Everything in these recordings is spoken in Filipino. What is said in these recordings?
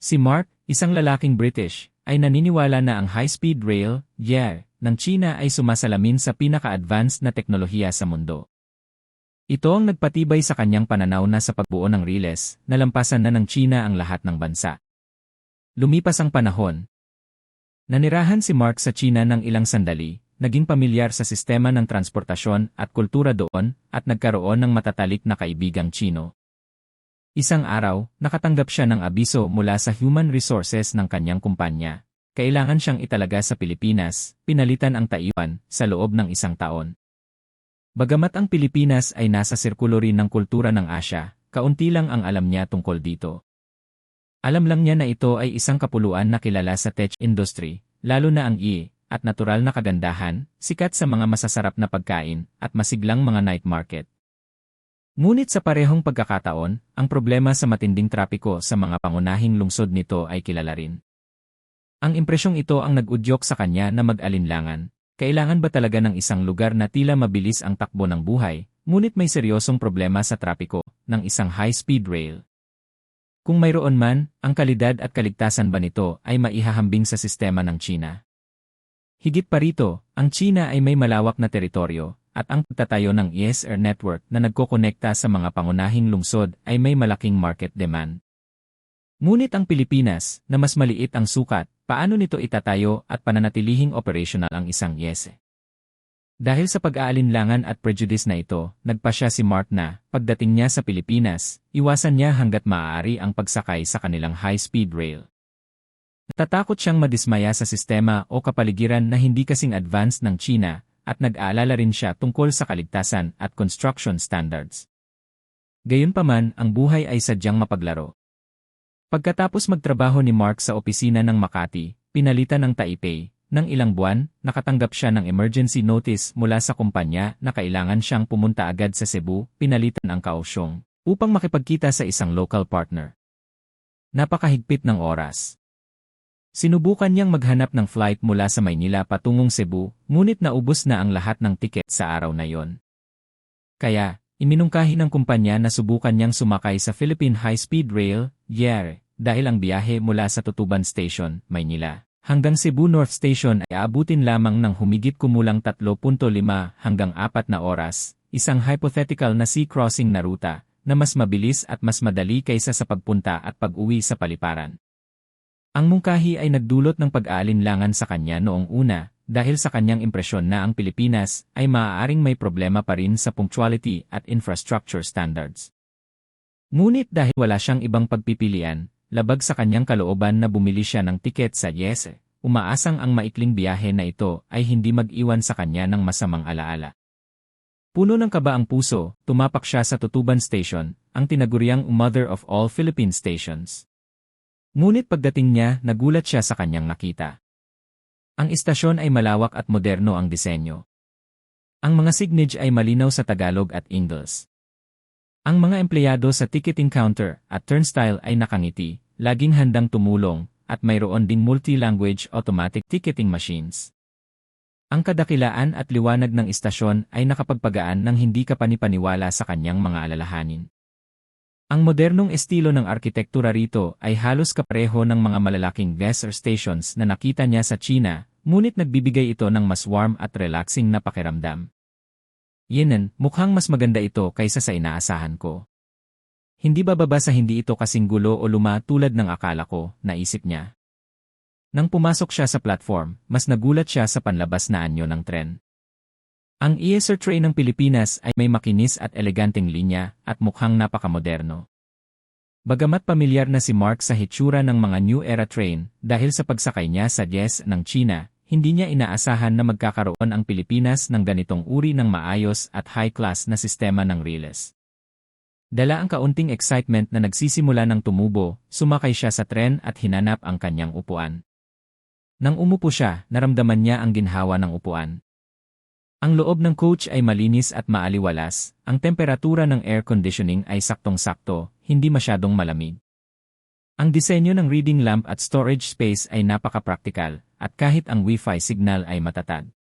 Si Mark, isang lalaking British, ay naniniwala na ang high-speed rail, YAR, ng China ay sumasalamin sa pinaka-advanced na teknolohiya sa mundo. Ito ang nagpatibay sa kanyang pananaw na sa pagbuo ng riles, nalampasan na ng China ang lahat ng bansa. Lumipas ang panahon. Nanirahan si Mark sa China ng ilang sandali, naging pamilyar sa sistema ng transportasyon at kultura doon, at nagkaroon ng matatalik na kaibigang Chino. Isang araw, nakatanggap siya ng abiso mula sa human resources ng kanyang kumpanya. Kailangan siyang italaga sa Pilipinas, pinalitan ang Taiwan, sa loob ng isang taon. Bagamat ang Pilipinas ay nasa sirkulo rin ng kultura ng Asya, kaunti lang ang alam niya tungkol dito. Alam lang niya na ito ay isang kapuluan na kilala sa tech industry, lalo na ang IE, at natural na kagandahan, sikat sa mga masasarap na pagkain, at masiglang mga night market. Ngunit sa parehong pagkakataon, ang problema sa matinding trapiko sa mga pangunahing lungsod nito ay kilala rin. Ang impresyong ito ang nag-udyok sa kanya na mag-alinlangan. Kailangan ba talaga ng isang lugar na tila mabilis ang takbo ng buhay, ngunit may seryosong problema sa trapiko, ng isang high-speed rail? Kung mayroon man, ang kalidad at kaligtasan ba nito ay maihahambing sa sistema ng China? Higit pa rito, ang China ay may malawak na teritoryo, at ang pagtatayo ng ESR network na nagkokonekta sa mga pangunahing lungsod ay may malaking market demand. Ngunit ang Pilipinas, na mas maliit ang sukat, paano nito itatayo at pananatilihing operational ang isang YESE? Dahil sa pag-aalinlangan at prejudice na ito, nagpa siya si Mark na, pagdating niya sa Pilipinas, iwasan niya hanggat maaari ang pagsakay sa kanilang high-speed rail. Natatakot siyang madismaya sa sistema o kapaligiran na hindi kasing advanced ng China, at nag-aalala rin siya tungkol sa kaligtasan at construction standards. Gayunpaman, ang buhay ay sadyang mapaglaro. Pagkatapos magtrabaho ni Mark sa opisina ng Makati, pinalitan ng Taipei, ng ilang buwan, nakatanggap siya ng emergency notice mula sa kumpanya na kailangan siyang pumunta agad sa Cebu, pinalitan ang Kaohsiung, upang makipagkita sa isang local partner. Napakahigpit ng oras. Sinubukan niyang maghanap ng flight mula sa Maynila patungong Cebu, ngunit naubos na ang lahat ng tiket sa araw na yon. Kaya, Iminungkahi ng kumpanya na subukan niyang sumakay sa Philippine High-Speed Rail, YER, dahil ang biyahe mula sa Tutuban Station, Maynila, hanggang Cebu North Station ay aabutin lamang ng humigit kumulang 3.5 hanggang 4 na oras, isang hypothetical na sea crossing na ruta, na mas mabilis at mas madali kaysa sa pagpunta at pag-uwi sa paliparan. Ang mungkahi ay nagdulot ng pag-aalinlangan sa kanya noong una, dahil sa kanyang impresyon na ang Pilipinas ay maaaring may problema pa rin sa punctuality at infrastructure standards. Ngunit dahil wala siyang ibang pagpipilian, labag sa kanyang kalooban na bumili siya ng tiket sa Yese, umaasang ang maikling biyahe na ito ay hindi mag-iwan sa kanya ng masamang alaala. Puno ng kaba ang puso, tumapak siya sa Tutuban Station, ang tinaguriang mother of all Philippine stations. Ngunit pagdating niya, nagulat siya sa kanyang nakita. Ang istasyon ay malawak at moderno ang disenyo. Ang mga signage ay malinaw sa Tagalog at Ingles. Ang mga empleyado sa ticketing counter at turnstile ay nakangiti, laging handang tumulong, at mayroon ding multi-language automatic ticketing machines. Ang kadakilaan at liwanag ng istasyon ay nakapagpagaan ng hindi ka panipaniwala sa kanyang mga alalahanin. Ang modernong estilo ng arkitektura rito ay halos kapareho ng mga malalaking Vesser stations na nakita niya sa China Ngunit nagbibigay ito ng mas warm at relaxing na pakiramdam. Yenen, mukhang mas maganda ito kaysa sa inaasahan ko. Hindi bababa sa hindi ito kasing gulo o luma tulad ng akala ko, naisip niya. Nang pumasok siya sa platform, mas nagulat siya sa panlabas na anyo ng tren. Ang ESR train ng Pilipinas ay may makinis at eleganteng linya at mukhang napakamoderno. Bagamat pamilyar na si Mark sa hitsura ng mga New Era train dahil sa pagsakay niya sa Yes ng China, hindi niya inaasahan na magkakaroon ang Pilipinas ng ganitong uri ng maayos at high-class na sistema ng riles. Dala ang kaunting excitement na nagsisimula ng tumubo, sumakay siya sa tren at hinanap ang kanyang upuan. Nang umupo siya, naramdaman niya ang ginhawa ng upuan. Ang loob ng coach ay malinis at maaliwalas, ang temperatura ng air conditioning ay saktong-sakto, hindi masyadong malamig. Ang disenyo ng reading lamp at storage space ay napaka-practical, at kahit ang Wi-Fi signal ay matatag.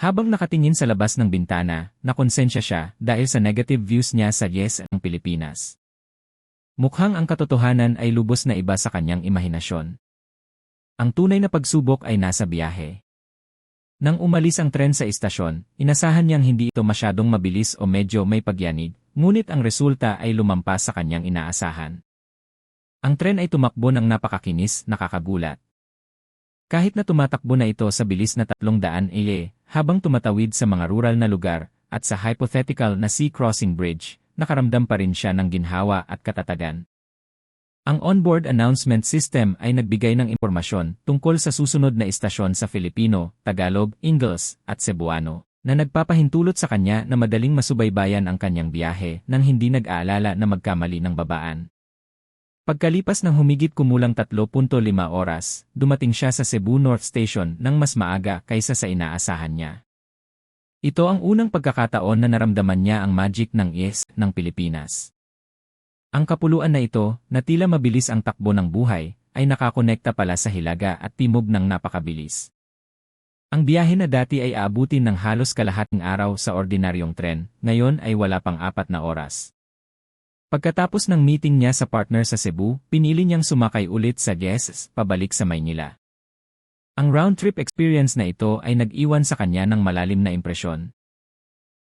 Habang nakatingin sa labas ng bintana, nakonsensya siya dahil sa negative views niya sa yes ng Pilipinas. Mukhang ang katotohanan ay lubos na iba sa kanyang imahinasyon. Ang tunay na pagsubok ay nasa biyahe. Nang umalis ang tren sa istasyon, inasahan niyang hindi ito masyadong mabilis o medyo may pagyanig, ngunit ang resulta ay lumampas sa kanyang inaasahan. Ang tren ay tumakbo ng napakakinis, nakakagulat. Kahit na tumatakbo na ito sa bilis na 300 ile, habang tumatawid sa mga rural na lugar, at sa hypothetical na sea crossing bridge, nakaramdam pa rin siya ng ginhawa at katatagan. Ang onboard announcement system ay nagbigay ng impormasyon tungkol sa susunod na istasyon sa Filipino, Tagalog, Ingles, at Cebuano, na nagpapahintulot sa kanya na madaling masubaybayan ang kanyang biyahe nang hindi nag-aalala na magkamali ng babaan. Pagkalipas ng humigit kumulang 3.5 oras, dumating siya sa Cebu North Station nang mas maaga kaysa sa inaasahan niya. Ito ang unang pagkakataon na naramdaman niya ang magic ng IS ng Pilipinas. Ang kapuluan na ito, na tila mabilis ang takbo ng buhay, ay nakakonekta pala sa hilaga at timog ng napakabilis. Ang biyahe na dati ay aabutin ng halos kalahating araw sa ordinaryong tren, ngayon ay wala pang apat na oras. Pagkatapos ng meeting niya sa partner sa Cebu, pinili niyang sumakay ulit sa guests pabalik sa Maynila. Ang round-trip experience na ito ay nag-iwan sa kanya ng malalim na impresyon.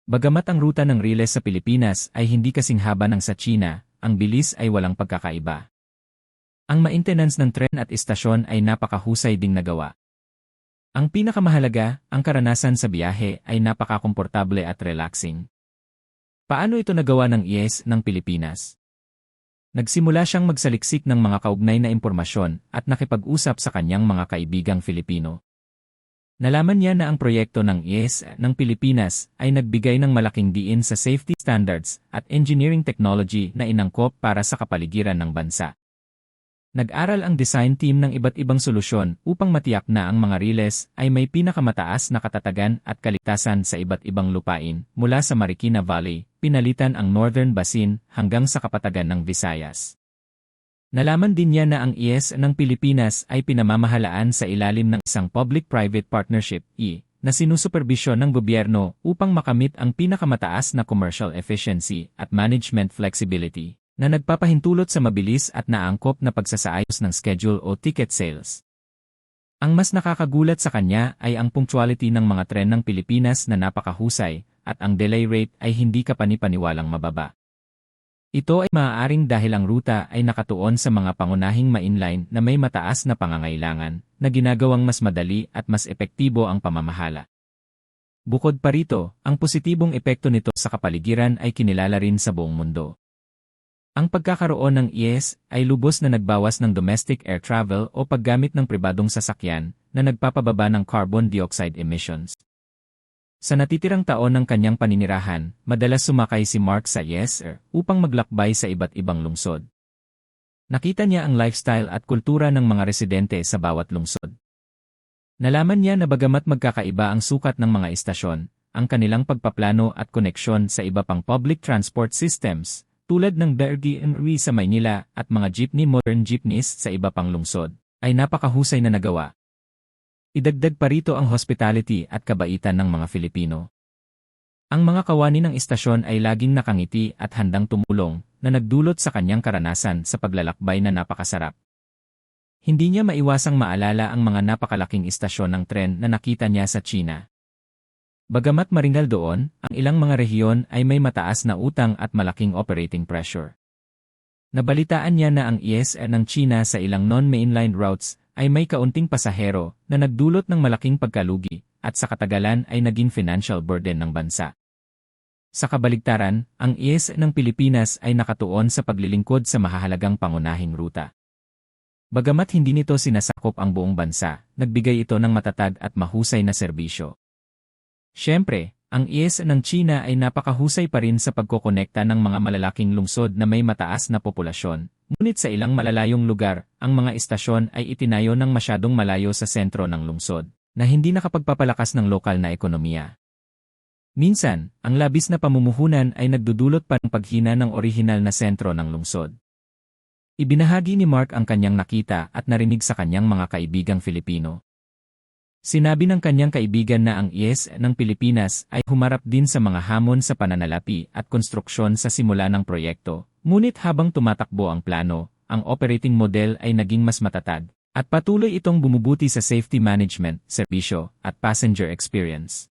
Bagamat ang ruta ng Riles sa Pilipinas ay hindi kasing haba ng sa China, ang bilis ay walang pagkakaiba. Ang maintenance ng tren at istasyon ay napakahusay ding nagawa. Ang pinakamahalaga, ang karanasan sa biyahe ay napakakomportable at relaxing. Paano ito nagawa ng IES ng Pilipinas? Nagsimula siyang magsaliksik ng mga kaugnay na impormasyon at nakipag-usap sa kanyang mga kaibigang Filipino. Nalaman niya na ang proyekto ng IES ng Pilipinas ay nagbigay ng malaking diin sa safety standards at engineering technology na inangkop para sa kapaligiran ng bansa. Nag-aral ang design team ng iba't ibang solusyon upang matiyak na ang mga riles ay may pinakamataas na katatagan at kaligtasan sa iba't ibang lupain mula sa Marikina Valley, pinalitan ang Northern Basin hanggang sa kapatagan ng Visayas. Nalaman din niya na ang IES ng Pilipinas ay pinamamahalaan sa ilalim ng isang Public-Private Partnership E, na sinusuperbisyon ng gobyerno upang makamit ang pinakamataas na commercial efficiency at management flexibility na nagpapahintulot sa mabilis at naangkop na pagsasaayos ng schedule o ticket sales. Ang mas nakakagulat sa kanya ay ang punctuality ng mga tren ng Pilipinas na napakahusay at ang delay rate ay hindi kapanipaniwalang mababa. Ito ay maaaring dahil ang ruta ay nakatuon sa mga pangunahing mainline na may mataas na pangangailangan na ginagawang mas madali at mas epektibo ang pamamahala. Bukod pa rito, ang positibong epekto nito sa kapaligiran ay kinilala rin sa buong mundo. Ang pagkakaroon ng IES ay lubos na nagbawas ng domestic air travel o paggamit ng pribadong sasakyan na nagpapababa ng carbon dioxide emissions. Sa natitirang taon ng kanyang paninirahan, madalas sumakay si Mark sa IES upang maglakbay sa iba't ibang lungsod. Nakita niya ang lifestyle at kultura ng mga residente sa bawat lungsod. Nalaman niya na bagamat magkakaiba ang sukat ng mga istasyon, ang kanilang pagpaplano at koneksyon sa iba pang public transport systems tulad ng Airbnb sa Maynila at mga jeepney modern jeepneys sa iba pang lungsod, ay napakahusay na nagawa. Idagdag pa rito ang hospitality at kabaitan ng mga Filipino. Ang mga kawani ng istasyon ay laging nakangiti at handang tumulong na nagdulot sa kanyang karanasan sa paglalakbay na napakasarap. Hindi niya maiwasang maalala ang mga napakalaking istasyon ng tren na nakita niya sa China. Bagamat maringal doon, ang ilang mga rehiyon ay may mataas na utang at malaking operating pressure. Nabalitaan niya na ang ESR ng China sa ilang non-mainline routes ay may kaunting pasahero na nagdulot ng malaking pagkalugi at sa katagalan ay naging financial burden ng bansa. Sa kabaligtaran, ang ES ng Pilipinas ay nakatuon sa paglilingkod sa mahahalagang pangunahing ruta. Bagamat hindi nito sinasakop ang buong bansa, nagbigay ito ng matatag at mahusay na serbisyo. Siyempre, ang IS ng China ay napakahusay pa rin sa pagkokonekta ng mga malalaking lungsod na may mataas na populasyon. Ngunit sa ilang malalayong lugar, ang mga istasyon ay itinayo ng masyadong malayo sa sentro ng lungsod, na hindi nakapagpapalakas ng lokal na ekonomiya. Minsan, ang labis na pamumuhunan ay nagdudulot pa ng paghina ng orihinal na sentro ng lungsod. Ibinahagi ni Mark ang kanyang nakita at narinig sa kanyang mga kaibigang Filipino. Sinabi ng kanyang kaibigan na ang IES ng Pilipinas ay humarap din sa mga hamon sa pananalapi at konstruksyon sa simula ng proyekto, Ngunit habang tumatakbo ang plano, ang operating model ay naging mas matatag, at patuloy itong bumubuti sa safety management, serbisyo, at passenger experience.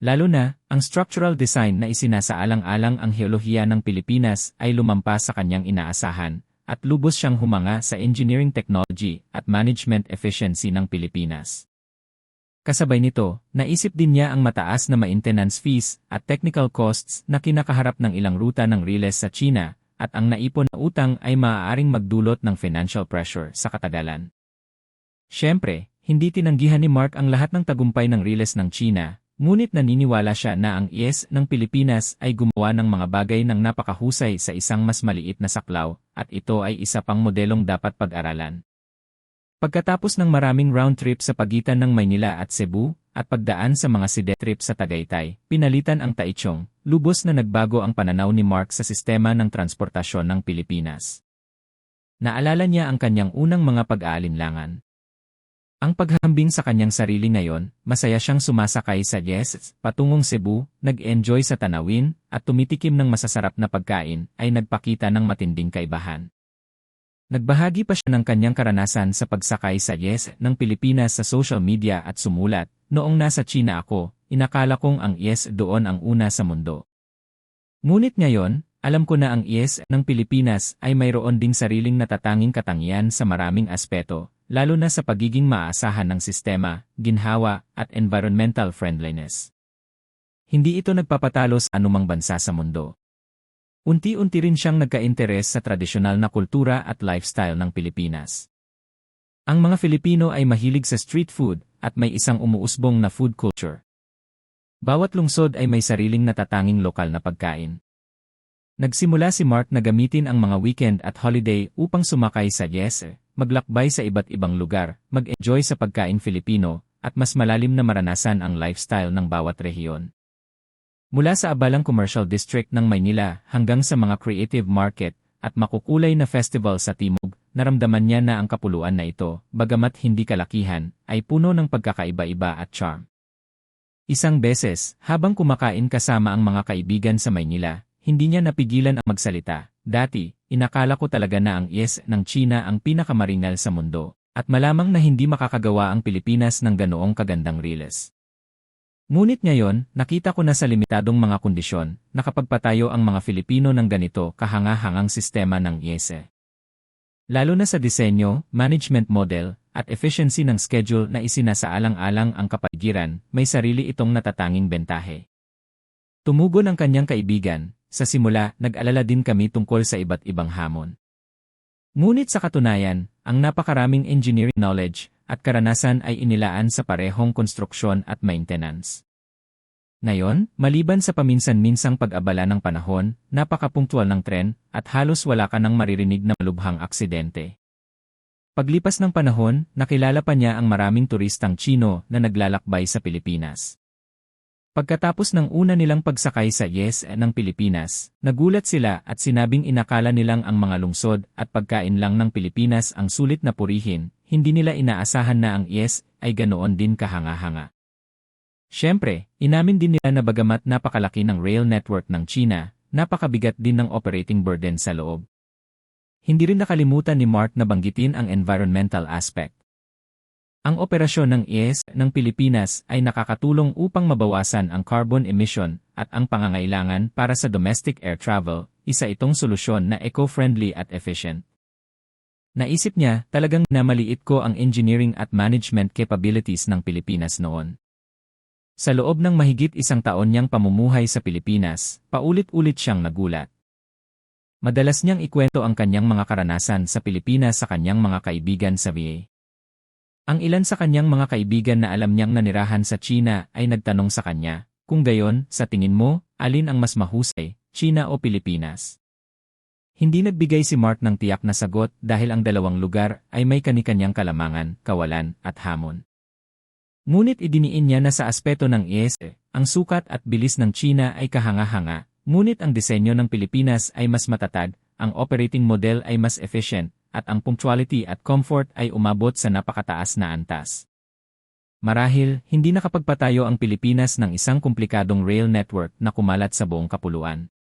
Lalo na, ang structural design na isinasaalang-alang ang heolohiya ng Pilipinas ay lumampas sa kanyang inaasahan, at lubos siyang humanga sa engineering technology at management efficiency ng Pilipinas. Kasabay nito, naisip din niya ang mataas na maintenance fees at technical costs na kinakaharap ng ilang ruta ng Riles sa China at ang naipon na utang ay maaaring magdulot ng financial pressure sa katagalan. Siyempre, hindi tinanggihan ni Mark ang lahat ng tagumpay ng Riles ng China, ngunit naniniwala siya na ang IS ng Pilipinas ay gumawa ng mga bagay ng napakahusay sa isang mas maliit na saklaw, at ito ay isa pang modelong dapat pag-aralan. Pagkatapos ng maraming round trip sa pagitan ng Maynila at Cebu, at pagdaan sa mga side trip sa Tagaytay, pinalitan ang Taichung, lubos na nagbago ang pananaw ni Mark sa sistema ng transportasyon ng Pilipinas. Naalala niya ang kanyang unang mga pag-aalinlangan. Ang paghambing sa kanyang sarili ngayon, masaya siyang sumasakay sa yes, patungong Cebu, nag-enjoy sa tanawin, at tumitikim ng masasarap na pagkain, ay nagpakita ng matinding kaibahan. Nagbahagi pa siya ng kanyang karanasan sa pagsakay sa yes ng Pilipinas sa social media at sumulat, Noong nasa China ako, inakala kong ang yes doon ang una sa mundo. Ngunit ngayon, alam ko na ang yes ng Pilipinas ay mayroon ding sariling natatanging katangian sa maraming aspeto, lalo na sa pagiging maasahan ng sistema, ginhawa, at environmental friendliness. Hindi ito nagpapatalo sa anumang bansa sa mundo. Unti-unti rin siyang nagka-interes sa tradisyonal na kultura at lifestyle ng Pilipinas. Ang mga Filipino ay mahilig sa street food, at may isang umuusbong na food culture. Bawat lungsod ay may sariling natatanging lokal na pagkain. Nagsimula si Mark na gamitin ang mga weekend at holiday upang sumakay sa Yeser, maglakbay sa iba't ibang lugar, mag-enjoy sa pagkain Filipino, at mas malalim na maranasan ang lifestyle ng bawat rehiyon. Mula sa abalang commercial district ng Maynila hanggang sa mga creative market at makukulay na festival sa Timog, naramdaman niya na ang kapuluan na ito, bagamat hindi kalakihan, ay puno ng pagkakaiba-iba at charm. Isang beses, habang kumakain kasama ang mga kaibigan sa Maynila, hindi niya napigilan ang magsalita. Dati, inakala ko talaga na ang yes ng China ang pinakamaringal sa mundo, at malamang na hindi makakagawa ang Pilipinas ng ganoong kagandang riles. Ngunit ngayon, nakita ko na sa limitadong mga kondisyon, nakapagpatayo ang mga Filipino ng ganito kahanga-hangang sistema ng IESE. Lalo na sa disenyo, management model, at efficiency ng schedule na isinasaalang-alang ang kapaligiran, may sarili itong natatanging bentahe. Tumugon ang kanyang kaibigan, sa simula, nag-alala din kami tungkol sa iba't ibang hamon. Ngunit sa katunayan, ang napakaraming engineering knowledge at karanasan ay inilaan sa parehong konstruksyon at maintenance. Ngayon, maliban sa paminsan-minsang pag-abala ng panahon, napakapunktual ng tren, at halos wala ka nang maririnig na malubhang aksidente. Paglipas ng panahon, nakilala pa niya ang maraming turistang Chino na naglalakbay sa Pilipinas. Pagkatapos ng una nilang pagsakay sa Yes ng Pilipinas, nagulat sila at sinabing inakala nilang ang mga lungsod at pagkain lang ng Pilipinas ang sulit na purihin, hindi nila inaasahan na ang Yes ay ganoon din kahanga-hanga. Siyempre, inamin din nila na bagamat napakalaki ng rail network ng China, napakabigat din ng operating burden sa loob. Hindi rin nakalimutan ni Mark na banggitin ang environmental aspect. Ang operasyon ng IES ng Pilipinas ay nakakatulong upang mabawasan ang carbon emission at ang pangangailangan para sa domestic air travel, isa itong solusyon na eco-friendly at efficient. Naisip niya, talagang namaliit ko ang engineering at management capabilities ng Pilipinas noon. Sa loob ng mahigit isang taon niyang pamumuhay sa Pilipinas, paulit-ulit siyang nagulat. Madalas niyang ikwento ang kanyang mga karanasan sa Pilipinas sa kanyang mga kaibigan sa VA. Ang ilan sa kanyang mga kaibigan na alam niyang nanirahan sa China ay nagtanong sa kanya, kung gayon, sa tingin mo, alin ang mas mahusay, China o Pilipinas? Hindi nagbigay si Mark ng tiyak na sagot dahil ang dalawang lugar ay may kanikanyang kalamangan, kawalan, at hamon. Ngunit idiniin niya na sa aspeto ng ESE, ang sukat at bilis ng China ay kahanga-hanga, ngunit ang disenyo ng Pilipinas ay mas matatag, ang operating model ay mas efficient, at ang punctuality at comfort ay umabot sa napakataas na antas. Marahil, hindi nakapagpatayo ang Pilipinas ng isang komplikadong rail network na kumalat sa buong kapuluan.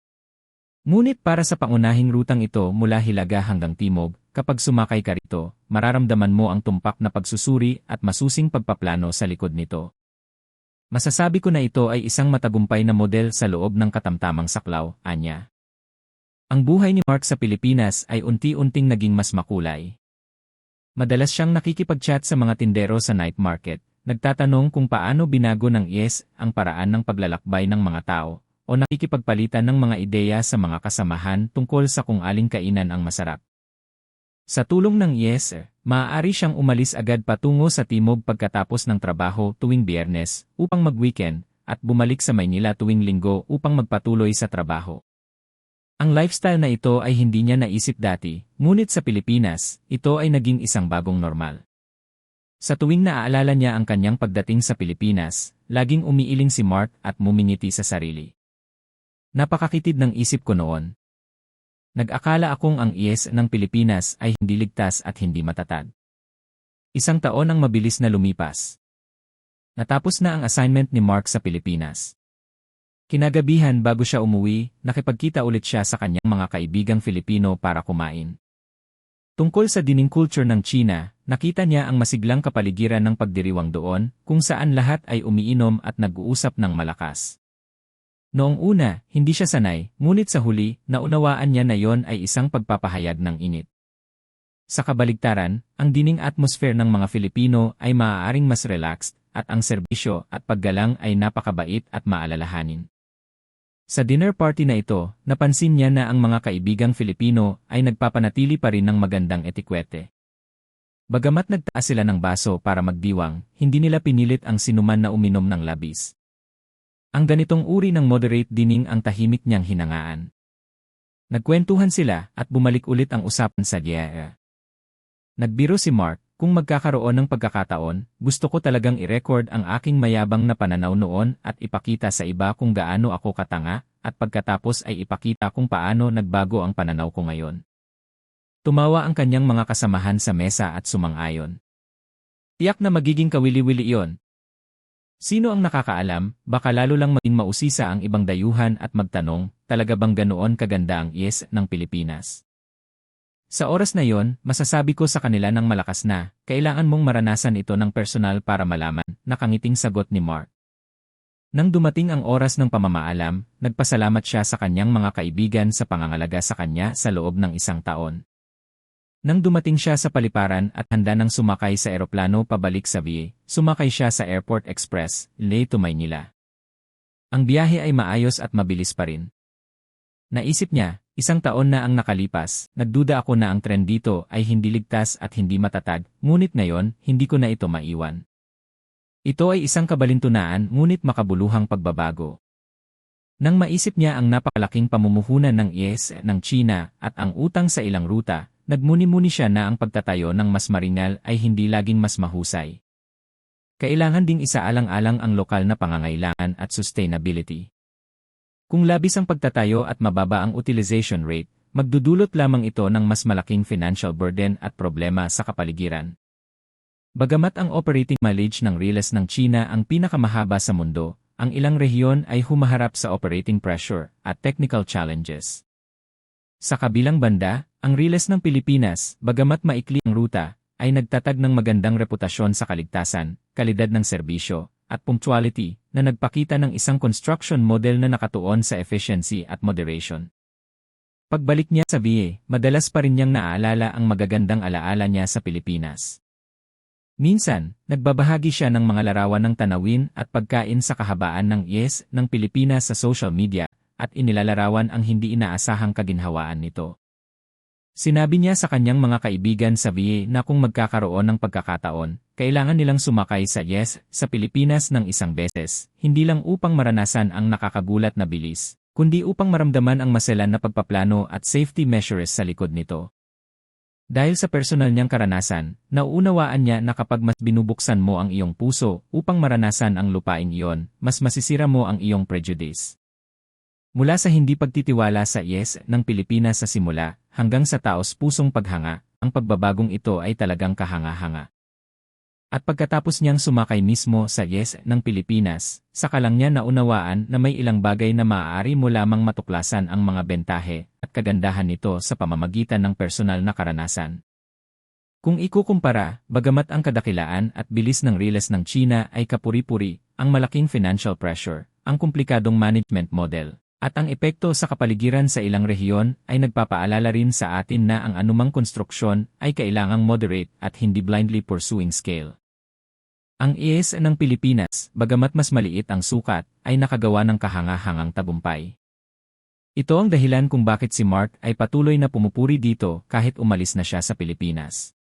Ngunit para sa pangunahing rutang ito mula Hilaga hanggang Timog, kapag sumakay ka rito, mararamdaman mo ang tumpak na pagsusuri at masusing pagpaplano sa likod nito. Masasabi ko na ito ay isang matagumpay na model sa loob ng katamtamang saklaw, anya. Ang buhay ni Mark sa Pilipinas ay unti-unting naging mas makulay. Madalas siyang nakikipag-chat sa mga tindero sa night market, nagtatanong kung paano binago ng IS ang paraan ng paglalakbay ng mga tao, o nakikipagpalitan ng mga ideya sa mga kasamahan tungkol sa kung aling kainan ang masarap. Sa tulong ng yes, maaari siyang umalis agad patungo sa timog pagkatapos ng trabaho tuwing biyernes upang mag-weekend at bumalik sa Maynila tuwing linggo upang magpatuloy sa trabaho. Ang lifestyle na ito ay hindi niya naisip dati, ngunit sa Pilipinas, ito ay naging isang bagong normal. Sa tuwing naaalala niya ang kanyang pagdating sa Pilipinas, laging umiiling si Mark at mumingiti sa sarili. Napakakitid ng isip ko noon. Nag-akala akong ang IS ng Pilipinas ay hindi ligtas at hindi matatag. Isang taon ang mabilis na lumipas. Natapos na ang assignment ni Mark sa Pilipinas. Kinagabihan bago siya umuwi, nakipagkita ulit siya sa kanyang mga kaibigang Filipino para kumain. Tungkol sa dining culture ng China, nakita niya ang masiglang kapaligiran ng pagdiriwang doon, kung saan lahat ay umiinom at nag-uusap ng malakas. Noong una, hindi siya sanay, ngunit sa huli, naunawaan niya na yon ay isang pagpapahayag ng init. Sa kabaligtaran, ang dining atmosphere ng mga Filipino ay maaaring mas relaxed, at ang serbisyo at paggalang ay napakabait at maalalahanin. Sa dinner party na ito, napansin niya na ang mga kaibigang Filipino ay nagpapanatili pa rin ng magandang etikwete. Bagamat nagtaas sila ng baso para magdiwang, hindi nila pinilit ang sinuman na uminom ng labis. Ang ganitong uri ng moderate dining ang tahimik niyang hinangaan. Nagkwentuhan sila at bumalik ulit ang usapan sa Diea. Nagbiro si Mark, kung magkakaroon ng pagkakataon, gusto ko talagang i-record ang aking mayabang na pananaw noon at ipakita sa iba kung gaano ako katanga, at pagkatapos ay ipakita kung paano nagbago ang pananaw ko ngayon. Tumawa ang kanyang mga kasamahan sa mesa at sumang-ayon. Tiyak na magiging kawili-wili iyon, Sino ang nakakaalam, baka lalo lang maging mausisa ang ibang dayuhan at magtanong, talaga bang ganoon kaganda ang yes ng Pilipinas? Sa oras na yon, masasabi ko sa kanila ng malakas na, kailangan mong maranasan ito ng personal para malaman, nakangiting sagot ni Mark. Nang dumating ang oras ng pamamaalam, nagpasalamat siya sa kanyang mga kaibigan sa pangangalaga sa kanya sa loob ng isang taon. Nang dumating siya sa paliparan at handa nang sumakay sa eroplano pabalik sa VA, sumakay siya sa Airport Express, to Maynila. Ang biyahe ay maayos at mabilis pa rin. Naisip niya, isang taon na ang nakalipas, nagduda ako na ang trend dito ay hindi ligtas at hindi matatag, ngunit ngayon, hindi ko na ito maiwan. Ito ay isang kabalintunaan ngunit makabuluhang pagbabago. Nang maisip niya ang napakalaking pamumuhunan ng IS ng China at ang utang sa ilang ruta, Nagmuni-muni siya na ang pagtatayo ng mas maringal ay hindi laging mas mahusay. Kailangan ding isaalang-alang ang lokal na pangangailangan at sustainability. Kung labis ang pagtatayo at mababa ang utilization rate, magdudulot lamang ito ng mas malaking financial burden at problema sa kapaligiran. Bagamat ang operating mileage ng riles ng China ang pinakamahaba sa mundo, ang ilang rehiyon ay humaharap sa operating pressure at technical challenges. Sa kabilang banda, ang Riles ng Pilipinas, bagamat maikli ang ruta, ay nagtatag ng magandang reputasyon sa kaligtasan, kalidad ng serbisyo, at punctuality na nagpakita ng isang construction model na nakatuon sa efficiency at moderation. Pagbalik niya sa VA, madalas pa rin niyang naaalala ang magagandang alaala niya sa Pilipinas. Minsan, nagbabahagi siya ng mga larawan ng tanawin at pagkain sa kahabaan ng yes ng Pilipinas sa social media at inilalarawan ang hindi inaasahang kaginhawaan nito. Sinabi niya sa kanyang mga kaibigan sa VA na kung magkakaroon ng pagkakataon, kailangan nilang sumakay sa Yes sa Pilipinas ng isang beses, hindi lang upang maranasan ang nakakagulat na bilis, kundi upang maramdaman ang maselan na pagpaplano at safety measures sa likod nito. Dahil sa personal niyang karanasan, nauunawaan niya na kapag mas binubuksan mo ang iyong puso upang maranasan ang lupaing iyon, mas masisira mo ang iyong prejudice. Mula sa hindi pagtitiwala sa yes ng Pilipinas sa simula, hanggang sa taos pusong paghanga, ang pagbabagong ito ay talagang kahanga-hanga. At pagkatapos niyang sumakay mismo sa Yes ng Pilipinas, saka lang niya naunawaan na may ilang bagay na maaari mo lamang matuklasan ang mga bentahe at kagandahan nito sa pamamagitan ng personal na karanasan. Kung ikukumpara, bagamat ang kadakilaan at bilis ng riles ng China ay kapuri-puri, ang malaking financial pressure, ang komplikadong management model, at ang epekto sa kapaligiran sa ilang rehiyon ay nagpapaalala rin sa atin na ang anumang konstruksyon ay kailangang moderate at hindi blindly pursuing scale. Ang IS ng Pilipinas, bagamat mas maliit ang sukat, ay nakagawa ng kahanga-hangang tabumpay. Ito ang dahilan kung bakit si Mark ay patuloy na pumupuri dito kahit umalis na siya sa Pilipinas.